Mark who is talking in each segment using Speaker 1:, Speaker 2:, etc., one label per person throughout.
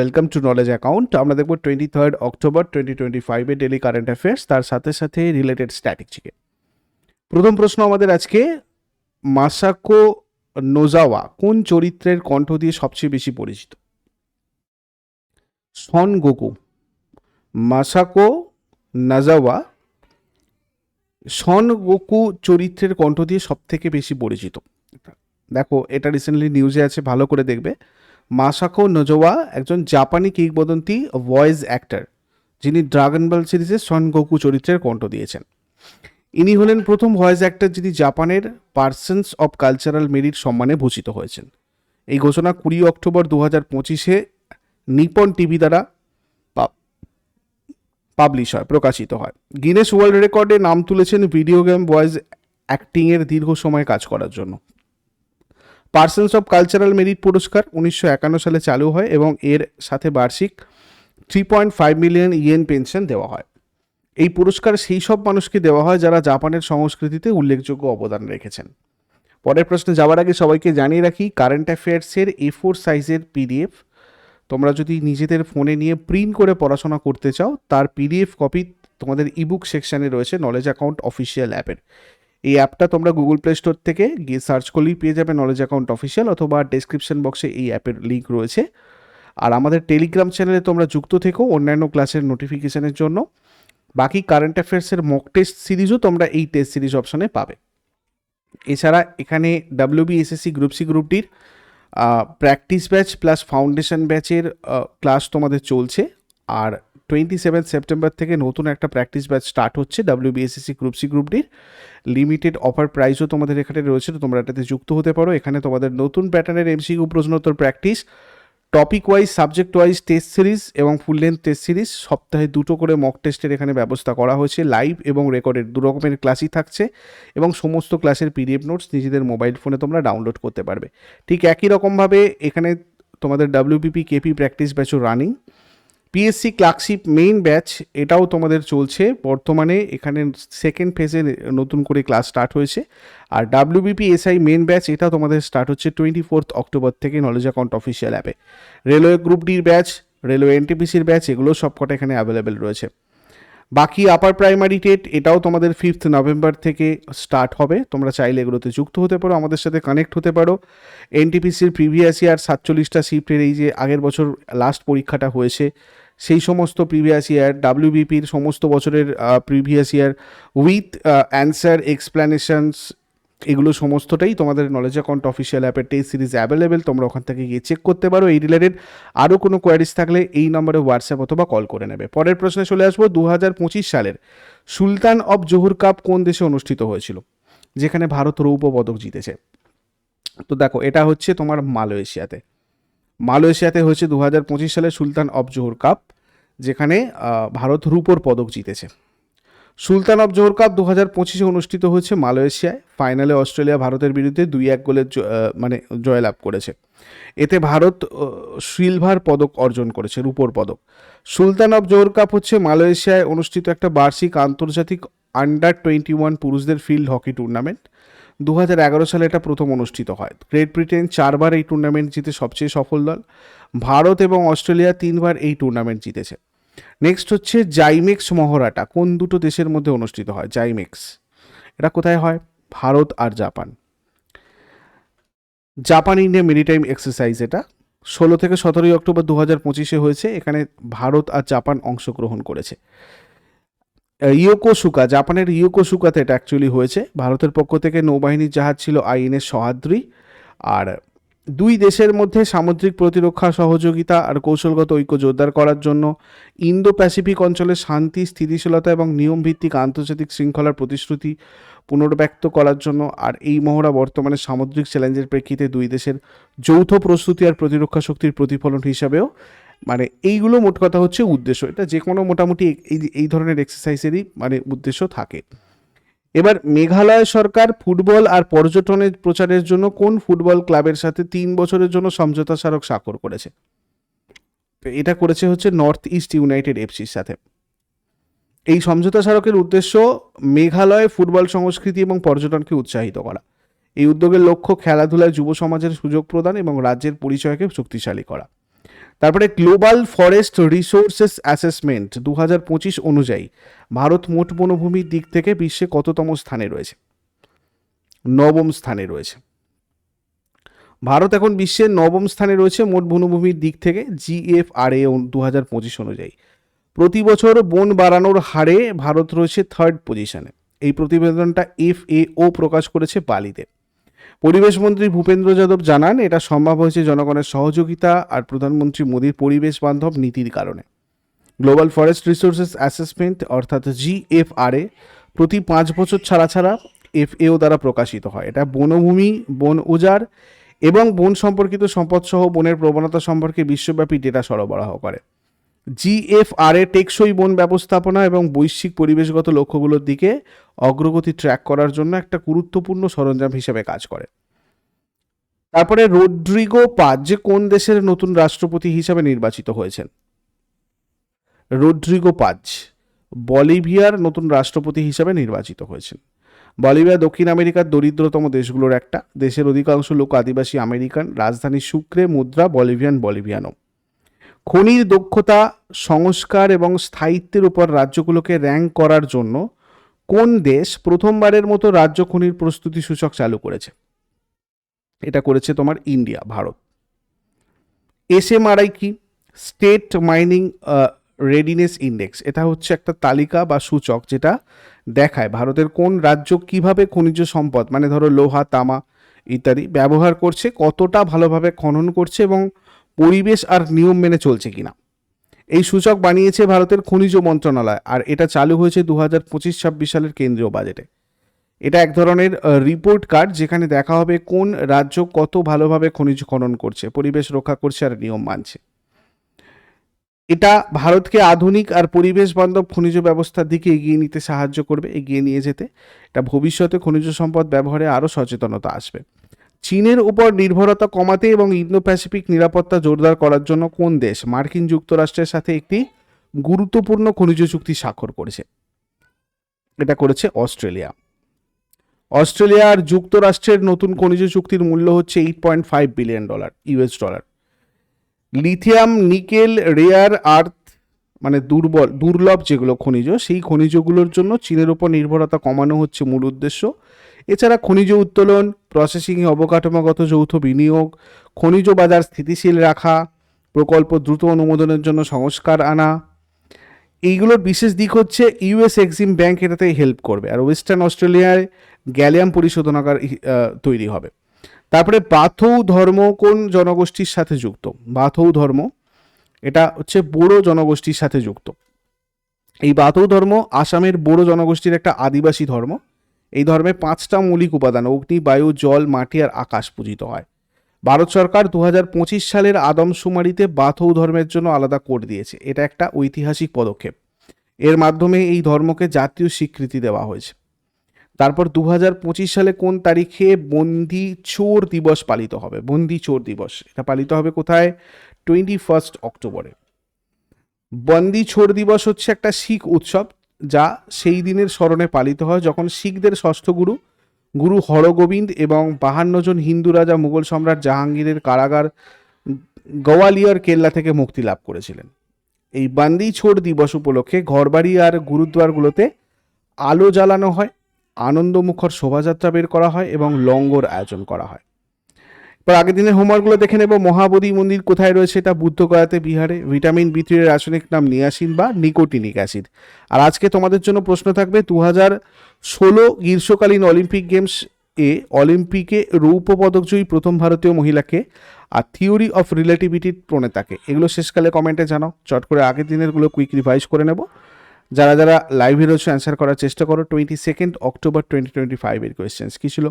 Speaker 1: Welcome to knowledge account আমরা দেখব twenty third October twenty twenty ফাইভে ডেলি কারেন্ট অ্যাফেয়ার্স তার সাথে সাথে রিলেটেড স্ট্র্যাটেজিকে প্রথম প্রশ্ন আমাদের আজকে, মাসাকো নোজাওয়া কোন চরিত্রের কণ্ঠ দিয়ে সবচেয়ে বেশি পরিচিত? সন গোকু, মাসাকো নাজাওয়া, সন গোকু চরিত্রের কণ্ঠ দিয়ে সব থেকে বেশি পরিচিত। দেখো, এটা রিসেন্টলি নিউজে আছে, ভালো করে দেখবে। মাসাকো নোজোয়া একজন জাপানি কিংবদন্তি ভয়েস অ্যাক্টর যিনি ড্রাগন বল সিরিজে সন গোকু চরিত্রের কণ্ঠ দিয়েছেন। ইনি হলেন প্রথম ভয়েস অ্যাক্টর যিনি জাপানের পার্সনস অব কালচারাল মেরিট সম্মানে ভূষিত হয়েছেন। এই ঘোষণা কুড়ি অক্টোবর দু হাজার পঁচিশে নিপন টিভি দ্বারা পাবলিশ হয়, প্রকাশিত হয়। গিনেস ওয়ার্ল্ড রেকর্ডে নাম তুলেছেন ভিডিও গেম ভয়েস অ্যাক্টিংয়ের দীর্ঘ সময় কাজ করার জন্য। পার্সনস অফ কালচারাল মেরিট পুরস্কার উনিশশো একান্ন সালে চালু হয় এবং এর সাথে বার্ষিক three point five million yen pension দেওয়া হয়। এই পুরস্কার সেই সব মানুষকে দেওয়া হয় যারা জাপানের সংস্কৃতিতে উল্লেখযোগ্য অবদান রেখেছেন। পরের প্রশ্নে যাওয়ার আগে সবাইকে জানিয়ে রাখি কারেন্ট অ্যাফেয়ার্সের এ ফোর সাইজের পিডিএফ তোমরা যদি নিজেদের ফোনে নিয়ে প্রিন্ট করে পড়াশোনা করতে চাও, তার পিডিএফ কপি তোমাদের ইবুক সেকশানে রয়েছে নলেজ অ্যাকাউন্ট অফিসিয়াল অ্যাপের এই অ্যাপটা তোমরা গুগল প্লে স্টোর থেকে গিয়ে সার্চ করলেই পেয়ে যাবে নলেজ অ্যাকাউন্ট অফিসিয়াল অথবা ডেসক্রিপশন বক্সে এই অ্যাপের লিঙ্ক রয়েছে। আর আমাদের টেলিগ্রাম চ্যানেলে তোমরা যুক্ত থেকো অন্যান্য ক্লাসের নোটিফিকেশনের জন্য। বাকি কারেন্ট অ্যাফেয়ার্সের মক টেস্ট সিরিজও তোমরা এই টেস্ট সিরিজ অপশনে পাবে। এছাড়া এখানে ডাব্লিউবি এসএসসি গ্রুপ সি গ্রুপটির প্র্যাকটিস ব্যাচ প্লাস ফাউন্ডেশন ব্যাচের ক্লাস তোমাদের চলছে। আর টোয়েন্টি সেভেন সেপ্টেম্বর থেকে নতুন একটা প্র্যাকটিস ব্যাচ স্টার্ট হচ্ছে ডাব্লিউবিএসএসসি গ্রুপ সি গ্রুপটির লিমিটেড অফার প্রাইসও তোমাদের এখানে রয়েছে, তো তোমরা এটাতে যুক্ত হতে পারো। এখানে তোমাদের নতুন প্যাটার্নের এমসিকিউ প্রশ্নোত্তর practice topic wise subject wise test series এবং ফুল লেন্থ টেস্ট সিরিজ সপ্তাহে দুটো করে মক টেস্টের এখানে ব্যবস্থা করা হয়েছে লাইভ এবং রেকর্ডেড দু রকমের ক্লাসই থাকছে এবং সমস্ত ক্লাসের পিডিএফ নোটস নিজেদের মোবাইল ফোনে তোমরা ডাউনলোড করতে পারবে। ঠিক একই রকমভাবে এখানে তোমাদের WBP KP practice ব্যাচও running PSC clerkship main batch এটাও তোমাদের চলছে। বর্তমানে এখানে সেকেন্ড ফেজে নতুন করে ক্লাস স্টার্ট হয়েছে। আর ডাব্লিউবিপি এসআই মেন ব্যাচ এটা তোমাদের স্টার্ট হচ্ছে টোয়েন্টি ফোর্থ অক্টোবর থেকে নলেজ অ্যাকাউন্ট অফিসিয়াল অ্যাপে রেলওয়ে গ্রুপ ডির ব্যাচ রেলওয়ে এনটিপিসির ব্যাচ এগুলো সবকটা এখানে অ্যাভেলেবেল রয়েছে। বাকি আপার প্রাইমারি টেট এটাও তোমাদের ফিফথ নভেম্বর থেকে স্টার্ট হবে। তোমরা চাইলে এগুলোতে যুক্ত হতে পারো, আমাদের সাথে কানেক্ট হতে পারো। এনটিপিসির প্রিভিয়াস ইয়ার সাতচল্লিশটা শিফটের এই যে আগের বছর লাস্ট পরীক্ষাটা হয়েছে সেই সমস্ত প্রিভিয়াস ইয়ার ডাব্লিউবিপির সমস্ত বছরের previous year with answer explanations এগুলো সমস্তটাই তোমাদের নলেজ অ্যাকাউন্ট অফিসিয়াল অ্যাপের টেস্ট সিরিজ অ্যাভেলেবেল তোমরা ওখান থেকে গিয়ে চেক করতে পারো। এই রিলেটেড আরও কোনো কোয়ারিজ থাকলে এই নম্বরে হোয়াটসঅ্যাপ অথবা কল করে নেবে। পরের প্রশ্নে চলে আসব দু হাজার পঁচিশ সালের সুলতান অব জোহর কাপ কোন দেশে অনুষ্ঠিত হয়েছিল? যেখানে ভারত রৌপ্য পদক জিতেছে। তো দেখো, এটা হচ্ছে তোমার মালয়েশিয়াতে। মালয়েশিয়াতে হয়েছে দু হাজার পঁচিশ সালে সুলতান অব জোহর কাপ, যেখানে ভারত রূপোর পদক জিতেছে। সুলতান অব জোহর কাপ দু হাজার পঁচিশে অনুষ্ঠিত হয়েছে মালয়েশিয়ায়। ফাইনালে অস্ট্রেলিয়া ভারতের বিরুদ্ধে দুই এক গোলের মানে জয়লাভ করেছে। এতে ভারত সিলভার পদক অর্জন করেছে, রূপোর পদক। সুলতান অব জোহর কাপ হচ্ছে মালয়েশিয়ায় অনুষ্ঠিত একটা বার্ষিক আন্তর্জাতিক আন্ডার টোয়েন্টি ওয়ান পুরুষদের ফিল্ড হকি টুর্নামেন্ট দু হাজার এগারো সালে এটা প্রথম অনুষ্ঠিত হয়। গ্রেট ব্রিটেন চারবার এই টুর্নামেন্ট জিতে সবচেয়ে সফল দল। ভারত এবং অস্ট্রেলিয়া তিনবার এই টুর্নামেন্ট জিতেছে। নেক্সট হচ্ছে জাইমেক্স মহড়াটা। কোন দুটো দেশের মধ্যে অনুষ্ঠিত হয়? জাইমেক্স এটা কোথায় হয়? ভারত আর Japan. Japan India maritime exercise এটা। ষোলো থেকে সতেরোই অক্টোবর দু হাজার পঁচিশে হয়েছে। এখানে ভারত আর জাপান অংশগ্রহণ করেছে। ইয়োকোসুকা, জাপানের ইয়োকোসুকাতে এটা অ্যাকচুয়ালি হয়েছে। ভারতের পক্ষ থেকে নৌবাহিনীর জাহাজ ছিল আইএনএস সহাদ্রি। আর দুই দেশের মধ্যে সামুদ্রিক প্রতিরক্ষা সহযোগিতা আর কৌশলগত ঐক্য জোরদার করার জন্য ইন্দো প্যাসিফিক অঞ্চলে শান্তি, স্থিতিশীলতা এবং নিয়মভিত্তিক আন্তর্জাতিক শৃঙ্খলার প্রতিশ্রুতি পুনর্ব্যক্ত করার জন্য আর এই মহড়া বর্তমানে সামুদ্রিক চ্যালেঞ্জের প্রেক্ষিতে দুই দেশের যৌথ প্রস্তুতি আর প্রতিরক্ষা শক্তির প্রতিফলন হিসাবেও মানে এইগুলো মোট কথা হচ্ছে উদ্দেশ্য। এটা যে কোনো মোটামুটি এই এই ধরনের এক্সারসাইজেরই মানে উদ্দেশ্য থাকে। এবার মেঘালয় সরকার ফুটবল আর পর্যটনের প্রচারের জন্য কোন ফুটবল ক্লাবের সাথে তিন বছরের জন্য সমঝোতা স্মারক স্বাক্ষর করেছে? এটা করেছে হচ্ছে নর্থ ইস্ট ইউনাইটেড এফসির সাথে। এই সমঝোতা স্মারকের উদ্দেশ্য মেঘালয় ফুটবল সংস্কৃতি এবং পর্যটনকে উৎসাহিত করা। এই উদ্যোগের লক্ষ্য খেলাধুলায় যুব সমাজের সুযোগ প্রদান এবং রাজ্যের পরিচয়কে শক্তিশালী করা। তারপরে গ্লোবাল ফরেস্ট রিসোর্সেস অ্যাসেসমেন্ট দু হাজার পঁচিশ অনুযায়ী ভারত মোট বনভূমির দিক থেকে বিশ্বে কততম স্থানে রয়েছে? নবম স্থানে রয়েছে। ভারত এখন বিশ্বের নবম স্থানে রয়েছে মোট বনভূমির দিক থেকে জিএফআরএ দু হাজার পঁচিশ অনুযায়ী। প্রতি বছর বন বাড়ানোর হারে ভারত রয়েছে থার্ড পজিশনে এই প্রতিবেদনটা এফএও প্রকাশ করেছে বালিতে। পরিবেশ মন্ত্রী ভূপেন্দ্র যাদব জানান, এটা সম্ভব হয়েছে জনগণের সহযোগিতা আর প্রধানমন্ত্রী মোদীর পরিবেশ বান্ধব নীতির কারণে। গ্লোবাল ফরেস্ট রিসোর্সেস অ্যাসেসমেন্ট অর্থাৎ জিএফআরএ প্রতি পাঁচ বছর ছাড়া ছাড়া এফএও দ্বারা প্রকাশিত হয়। এটা বনভূমি, বন উজাড় এবং বন সম্পর্কিত সম্পদসহ বনের প্রবণতা সম্পর্কে বিশ্বব্যাপী ডেটা সরবরাহ করে। জিএফআরএ টেকসই বন ব্যবস্থাপনা এবং বৈশ্বিক পরিবেশগত লক্ষ্যগুলোর দিকে অগ্রগতি ট্র্যাক করার জন্য একটা গুরুত্বপূর্ণ সরঞ্জাম হিসেবে কাজ করে। তারপরে রোড্রিগো পাজ, যে কোন দেশের নতুন রাষ্ট্রপতি হিসাবে নির্বাচিত হয়েছেন? রোড্রিগো পাজ, বলিভিয়ার নতুন রাষ্ট্রপতি হিসাবে নির্বাচিত হয়েছেন। বলিভিয়া, দক্ষিণ আমেরিকার দরিদ্রতম দেশগুলোর একটা। দেশের অধিকাংশ লোক আদিবাসী আমেরিকান, রাজধানী সুক্রে, মুদ্রা, বলিভিয়ান বলিভিয়ানো খনির দক্ষতা, সংস্কার এবং স্থায়িত্বের উপর রাজ্যগুলোকে র্যাঙ্ক করার জন্য কোন দেশ প্রথমবারের মতো রাজ্য খনির প্রস্তুতি সূচক চালু করেছে? এটা করেছে তোমার ইন্ডিয়া, ভারত। এসএমআরআই কি? State mining readiness index. এটা হচ্ছে একটা তালিকা বা সূচক যেটা দেখায় ভারতের কোন রাজ্য কীভাবে খনিজ সম্পদ মানে ধরো লোহা, তামা ইত্যাদি ব্যবহার করছে, কতটা ভালোভাবে খনন করছে এবং পরিবেশ আর নিয়ম মেনে চলছে কিনা। এই সূচক বানিয়েছে ভারতের খনিজ মন্ত্রণালয়, আর এটা চালু হয়েছে দু হাজার পঁচিশ ছাব্বিশ সালের কেন্দ্রীয় বাজেটে। এটা এক ধরনের রিপোর্ট কার্ড যেখানে দেখা হবে কোন রাজ্য কত ভালোভাবে খনিজ খনন করছে, পরিবেশ রক্ষা করছে আর নিয়ম মানছে। এটা ভারতকে আধুনিক আর পরিবেশ বান্ধব খনিজ ব্যবস্থার দিকে এগিয়ে নিতে সাহায্য করবে, এগিয়ে নিয়ে যেতে। এটা ভবিষ্যতে খনিজ সম্পদ ব্যবহারে আরও সচেতনতা আসবে। চীনের উপর নির্ভরতা কমাতে এবং ইন্দো প্যাসিফিক নিরাপত্তা জোরদার করার জন্য কোন দেশ মার্কিন যুক্তরাষ্ট্রের সাথে একটি গুরুত্বপূর্ণ খনিজ চুক্তি স্বাক্ষর করেছে? এটা করেছে অস্ট্রেলিয়া। অস্ট্রেলিয়া আর যুক্তরাষ্ট্রের নতুন খনিজ চুক্তির মূল্য হচ্ছে eight point five billion dollar US dollar lithium, nickel, rare, earth মানে দুর্বল, দুর্লভ যেগুলো খনিজ, সেই খনিজগুলোর জন্য চীনের উপর নির্ভরতা কমানো হচ্ছে মূল উদ্দেশ্য। এছাড়া খনিজ উত্তোলন প্রসেসিংয়ে অবকাঠামোগত যৌথ বিনিয়োগ, খনিজ বাজার স্থিতিশীল রাখা, প্রকল্প দ্রুত অনুমোদনের জন্য সংস্কার আনা। এইগুলোর বিশেষ দিক হচ্ছে ইউএস এক্সিম ব্যাংক এটাতে হেল্প করবে। আর ওয়েস্টার্ন অস্ট্রেলিয়ায় গ্যালিয়াম পরিশোধনাগার তৈরি হবে। তারপরে বাথৌ ধর্ম কোন জনগোষ্ঠীর সাথে যুক্ত? বাথৌ ধর্ম, এটা হচ্ছে বোড়ো জনগোষ্ঠীর সাথে যুক্ত। এই বাথৌ ধর্ম আসামের বোড়ো জনগোষ্ঠীর একটা আদিবাসী ধর্ম। এই ধর্মে পাঁচটা মৌলিক উপাদান, অগ্নি, বায়ু, জল, মাটি আর আকাশ পূজিত হয়। ভারত সরকার দু হাজার পঁচিশ সালের আদমশুমারিতে বাথৌ ধর্মের জন্য আলাদা কোড দিয়েছে। এটা একটা ঐতিহাসিক পদক্ষেপ। এর মাধ্যমে এই ধর্মকে জাতীয় স্বীকৃতি দেওয়া হয়েছে। তারপর দু হাজার পঁচিশ সালে কোন তারিখে বন্দি চোর দিবস পালিত হবে? বন্দি চোর দিবস। এটা পালিত হবে কোথায়? টোয়েন্টি ফার্স্ট অক্টোবরে। বন্দি ছোর দিবস হচ্ছে একটা শিখ উৎসব। যা সেই দিনের স্মরণে পালিত হয়, যখন শিখদের ষষ্ঠ গুরু গুরু হরগোবিন্দ এবং বাহান্ন জন হিন্দু রাজা মুঘল সম্রাট জাহাঙ্গীরের কারাগার গোয়ালিয়র কেল্লা থেকে মুক্তি লাভ করেছিলেন। এই বান্দি ছোড় দিবস উপলক্ষে ঘরবাড়ি আর গুরুদ্বারগুলোতে আলো জ্বালানো হয় আনন্দমুখর শোভাযাত্রা বের করা হয় এবং লঙ্গর আয়োজন করা হয়। এবার আগের দিনের হোমওয়ার্কগুলো দেখে নেব। মহাবোধি মন্দির কোথায় রয়েছে এটা বুদ্ধগয়াতে বিহারে। ভিটামিন বি থ্রির রাসায়নিক নাম নিয়াসিন বা নিকোটিনিক অ্যাসিড। আর আজকে তোমাদের জন্য প্রশ্ন থাকবে দু হাজার ষোলো গ্রীষ্মকালীন অলিম্পিক গেমস এ অলিম্পিকে রৌপ্য পদকজয়ী প্রথম ভারতীয় মহিলাকে আর থিওরি অফ রিলেটিভিটির প্রণেতাকে। এগুলো শেষকালে কমেন্টে জানাও। চট করে আগের দিনেরগুলো কুইক রিভাইজ করে নেব। যারা যারা লাইভে রয়েছে অ্যান্সার করার চেষ্টা করো twenty second October twenty twenty ফাইভের কোয়েশ্চেন্স কী ছিল?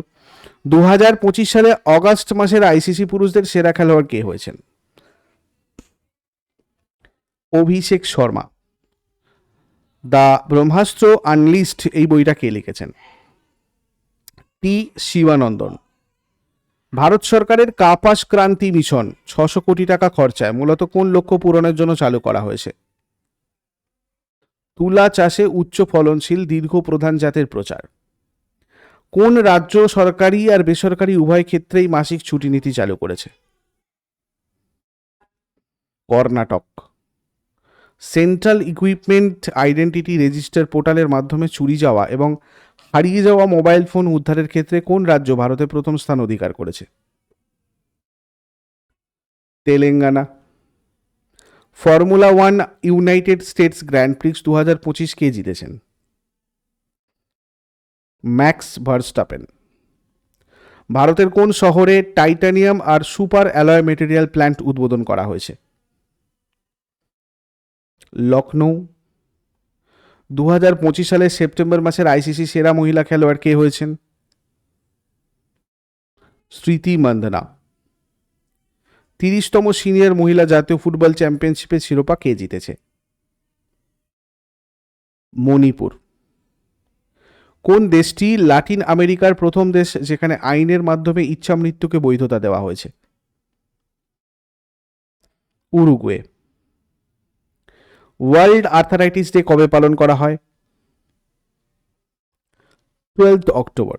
Speaker 1: দু হাজার পঁচিশ সালে অগাস্ট মাসের আইসিসি পুরুষদের সেরা খেলোয়াড় কে হয়েছেন? অভিষেক শর্মা। দ্য ব্রহ্মাস্ত্র আনলিস্ট এই বইটা কে লিখেছেন? টি শিবানন্দন। ভারত সরকারের কাপাস ক্রান্তি মিশন, ছশো কোটি টাকা খরচায়। মূলত কোন লক্ষ্য পূরণের জন্য চালু করা হয়েছে? তুলা চাষে উচ্চ ফলনশীল দীর্ঘ প্রধান জাতের প্রচার। কোন রাজ্য সরকারি আর বেসরকারি উভয় ক্ষেত্রেই মাসিক ছুটি নীতি চালু করেছে? Karnataka. Central equipment identity register পোর্টালের মাধ্যমে চুরি যাওয়া এবং হারিয়ে যাওয়া মোবাইল ফোন উদ্ধারের ক্ষেত্রে কোন রাজ্য ভারতে প্রথম স্থান অধিকার করেছে? Telangana. Formula one United States grand prix দু হাজার পঁচিশ কে জিতেছেন? Max Verstappen. ভারতের কোন শহরে টাইটানিয়াম আর সুপার অ্যালয় মেটেরিয়াল প্ল্যান্ট উদ্বোধন করা হয়েছে? লখনৌ দু হাজার পঁচিশ সালের সেপ্টেম্বর মাসের আইসিসি সেরা মহিলা খেলোয়াড় কে হয়েছেন? স্মৃতি মন্দনা। তিরিশতম সিনিয়র মহিলা জাতীয় ফুটবল চ্যাম্পিয়নশিপের শিরোপা কে জিতেছে? মণিপুর। কোন দেশটি লাতিন আমেরিকার প্রথম দেশ যেখানে আইনের মাধ্যমে ইচ্ছা মৃত্যুকে বৈধতা দেওয়া হয়েছে? উরুগুয়ে। ওয়ার্ল্ড আর্থারাইটিস ডে কবে পালন করা হয়? Twelfth October.